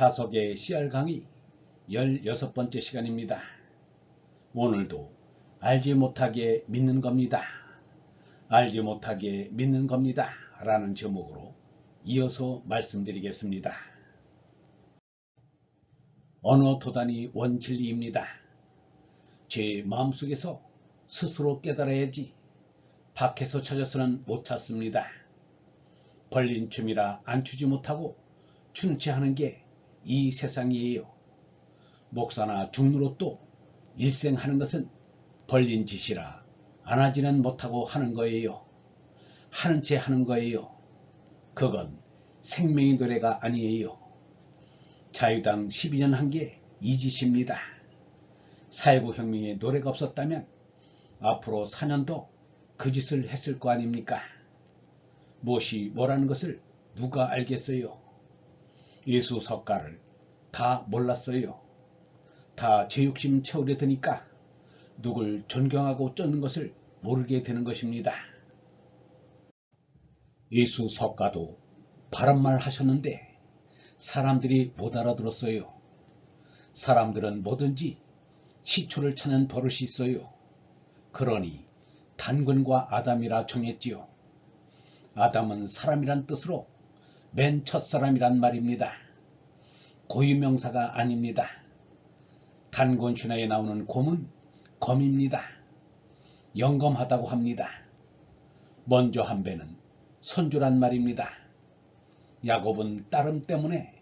다석의 씨알 강의 16번째 시간입니다. 오늘도 알지 못하게 믿는 겁니다. 알지 못하게 믿는 겁니다. 라는 제목으로 이어서 말씀드리겠습니다. 언어 도단이 원진리입니다. 제 마음속에서 스스로 깨달아야지 밖에서 찾아서는 못 찾습니다. 벌린 춤이라 안 추지 못하고 춘치 하는 게 이 세상이에요. 목사나 중로도 일생 하는 것은 벌린 짓이라 안 하지는 못하고 하는 거예요. 하는 채 하는 거예요. 그건 생명의 노래가 아니에요. 자유당 12년 한 게 이 짓입니다. 사회구 혁명의 노래가 없었다면 앞으로 4년도 그 짓을 했을 거 아닙니까? 무엇이 뭐라는 것을 누가 알겠어요? 예수 석가를 다 몰랐어요. 다 제 욕심 채우려 드니까 누굴 존경하고 쫓는 것을 모르게 되는 것입니다. 예수 석가도 바른말 하셨는데 사람들이 못 알아들었어요. 사람들은 뭐든지 시초를 찾는 버릇이 있어요. 그러니 단군과 아담이라 정했지요. 아담은 사람이란 뜻으로 맨 첫사람이란 말입니다. 고유명사가 아닙니다. 단군 신화에 나오는 곰은 검입니다. 영검하다고 합니다. 먼저 한 배는 선주란 말입니다. 야곱은 따름 때문에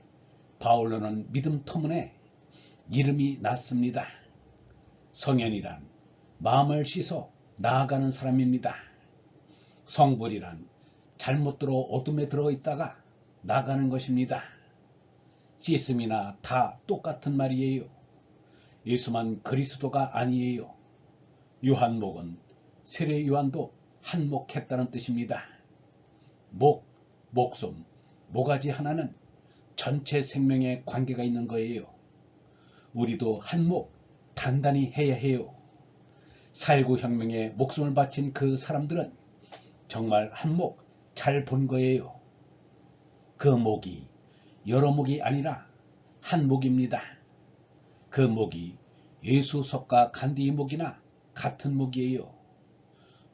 바울로는 믿음 터문에 이름이 났습니다. 성현이란 마음을 씻어 나아가는 사람입니다. 성불이란 잘못 들어 어둠에 들어 있다가 나가는 것입니다. 씻음이나 다 똑같은 말이에요. 예수만 그리스도가 아니에요. 요한목은 세례 요한도 한목했다는 뜻입니다. 목, 목숨, 모가지 하나는 전체 생명에 관계가 있는 거예요. 우리도 한목 단단히 해야 해요. 살구 혁명에 목숨을 바친 그 사람들은 정말 한목 잘본 거예요. 그 목이 여러 목이 아니라 한 목입니다. 그 목이 예수석과 간디의 목이나 같은 목이에요.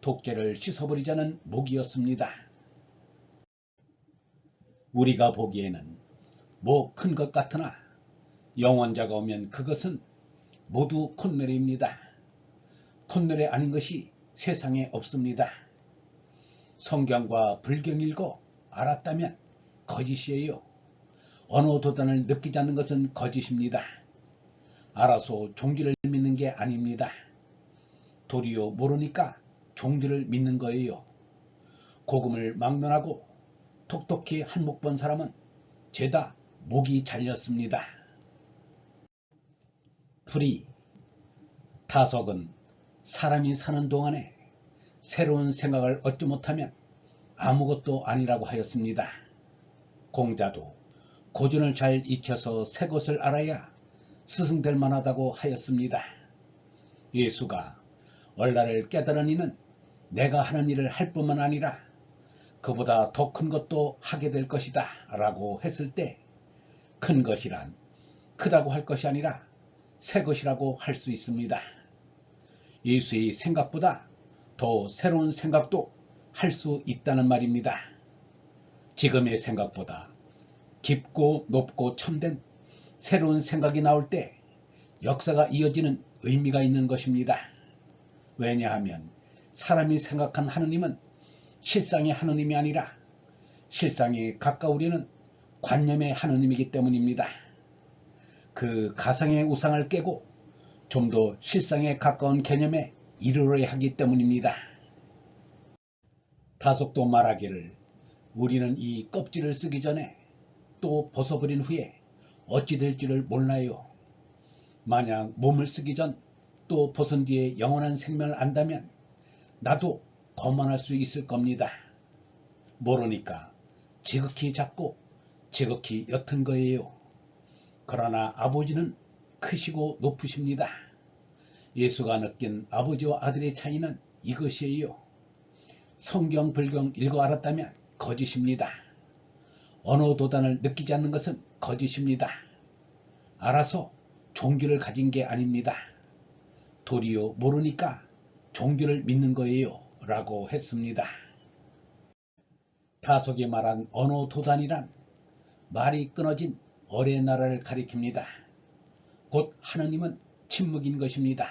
독재를 씻어버리자는 목이었습니다. 우리가 보기에는 뭐 큰 것 같으나 영원자가 오면 그것은 모두 콧노래입니다. 콧노래 아닌 것이 세상에 없습니다. 성경과 불경 읽어 알았다면 거짓이에요. 언어 도단을 느끼지 않는 것은 거짓입니다. 알아서 종기를 믿는 게 아닙니다. 도리어 모르니까 종기를 믿는 거예요. 고금을 막론하고 톡톡히 한목 본 사람은 죄다 목이 잘렸습니다. 풀이 타석은 사람이 사는 동안에 새로운 생각을 얻지 못하면 아무것도 아니라고 하였습니다. 공자도 고전을 잘 익혀서 새 것을 알아야 스승될 만하다고 하였습니다. 예수가 얼라를 깨달은 이는 내가 하는 일을 할 뿐만 아니라 그보다 더 큰 것도 하게 될 것이다 라고 했을 때 큰 것이란 크다고 할 것이 아니라 새 것이라고 할 수 있습니다. 예수의 생각보다 더 새로운 생각도 할 수 있다는 말입니다. 지금의 생각보다 깊고 높고 참된 새로운 생각이 나올 때 역사가 이어지는 의미가 있는 것입니다. 왜냐하면 사람이 생각한 하느님은 실상의 하느님이 아니라 실상에 가까우리는 관념의 하느님이기 때문입니다. 그 가상의 우상을 깨고 좀 더 실상에 가까운 개념에 이르러야 하기 때문입니다. 다속도 말하기를 우리는 이 껍질을 쓰기 전에 또 벗어버린 후에 어찌 될지를 몰라요. 만약 몸을 쓰기 전 또 벗은 뒤에 영원한 생명을 안다면 나도 거만할 수 있을 겁니다. 모르니까 지극히 작고 지극히 옅은 거예요. 그러나 아버지는 크시고 높으십니다. 예수가 느낀 아버지와 아들의 차이는 이것이에요. 성경 불경 읽어 알았다면 거짓입니다. 언어 도단을 느끼지 않는 것은 거짓입니다. 알아서 종교를 가진 게 아닙니다. 도리어 모르니까 종교를 믿는 거예요. 라고 했습니다. 타석이 말한 언어 도단이란 말이 끊어진 어뢰 나라를 가리킵니다. 곧 하느님은 침묵인 것입니다.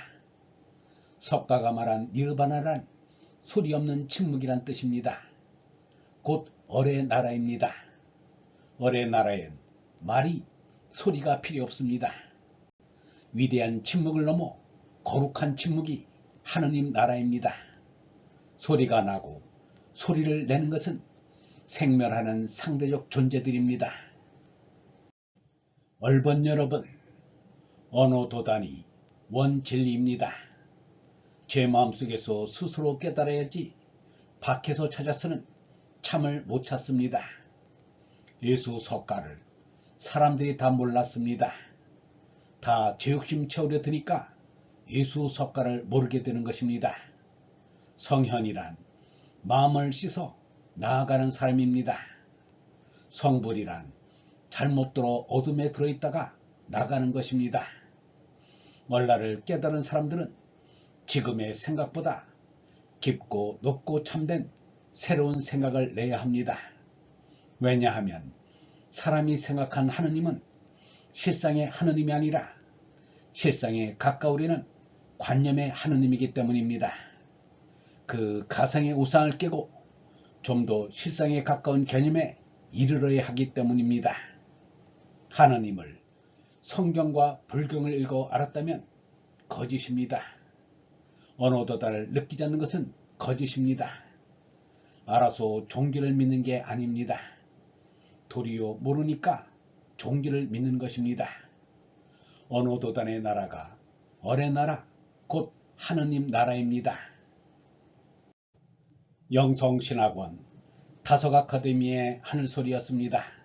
석가가 말한 니르바나란 소리 없는 침묵이란 뜻입니다. 곧 어뢰 나라입니다. 어뢰 나라엔 말이 소리가 필요 없습니다. 위대한 침묵을 넘어 거룩한 침묵이 하느님 나라입니다. 소리가 나고 소리를 내는 것은 생멸하는 상대적 존재들입니다. 얼번 여러분, 언어 도단이 원진리입니다. 제 마음속에서 스스로 깨달아야지 밖에서 찾아서는 참을 못 찾습니다. 예수 석가를 사람들이 다 몰랐습니다. 다 죄욕심 채우려 드니까 예수 석가를 모르게 되는 것입니다. 성현이란 마음을 씻어 나아가는 사람입니다. 성불이란 잘못 들어 어둠에 들어있다가 나가는 것입니다. 원라를 깨달은 사람들은 지금의 생각보다 깊고 높고 참된 새로운 생각을 내야 합니다. 왜냐하면 사람이 생각한 하느님은 실상의 하느님이 아니라 실상에 가까우려는 관념의 하느님이기 때문입니다. 그 가상의 우상을 깨고 좀 더 실상에 가까운 개념에 이르러야 하기 때문입니다. 하느님을 성경과 불경을 읽어 알았다면 거짓입니다. 언어도다를 느끼지 않는 것은 거짓입니다. 알아서 종교를 믿는 게 아닙니다. 도리어 모르니까 종교를 믿는 것입니다. 언어도단의 나라가 어의 나라, 곧 하느님 나라입니다. 영성신학원 다석 아카데미의 하늘소리였습니다.